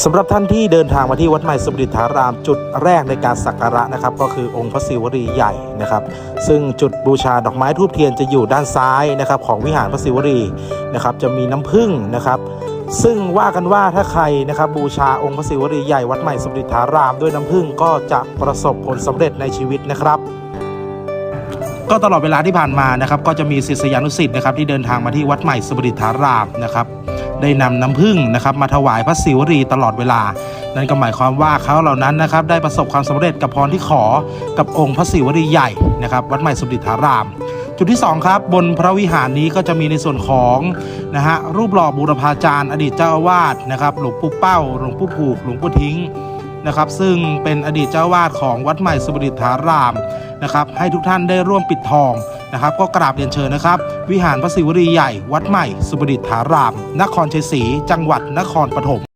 สำหรับท่านที่เดินทางมาที่วัดใหม่สมเด็จฐารามจุดแรกในการสักการะนะครับ ก็คือองค์พระศิวลีใหญ่นะครับ ซึ่งจุดบูชาดอกไม้ทูบเทียนจะอยู่ด้านซ้ายนะครับของวิหารพระศิวลีนะครับจะมีน้ำผึ้งนะครับ ซึ่งว่ากันว่าถ้าใครนะครับบูชาองค์พระศิวลีใหญ่วัดใหม่สมเด็จฐารามด้วยน้ำผึ้งก็จะประสบผลสำเร็จในชีวิตนะครับก็ตลอดเวลาที่ผ่านมานะครับก็จะมีศิษยานุศิษย์นะครับที่เดินทางมาที่วัดใหม่สมเด็จฐารามนะครับ ได้นำน้ำผึ้งนะครับมาถวายพระศิวลีตลอดเวลา นั่นก็หมายความว่าเขาเหล่านั้นนะครับได้ประสบความสำเร็จกับพรที่ขอกับองค์พระศิวลีใหญ่นะครับวัดใหม่สมเด็จฐาราม จุดที่ 2 ครับ บนพระวิหารนี้ก็จะมีในส่วนของนะฮะรูปหล่อบูรพาจารย์ อดีตเจ้าอาวาสนะครับหลวงปู่เป้าหลวงปู่ผูกหลวงปู่ทิ้งนะครับซึ่งเป็นอดีตเจ้าวาสของวัดใหม่สมเด็จฐารามนะครับให้ทุกท่านได้ร่วมปิดทอง นะครับ ก็กราบเรียนเชิญนะครับ วิหารพระศิวลีใหญ่ วัดใหม่ สุบดิษฐาราม นครชัยศรี จังหวัดนครปฐม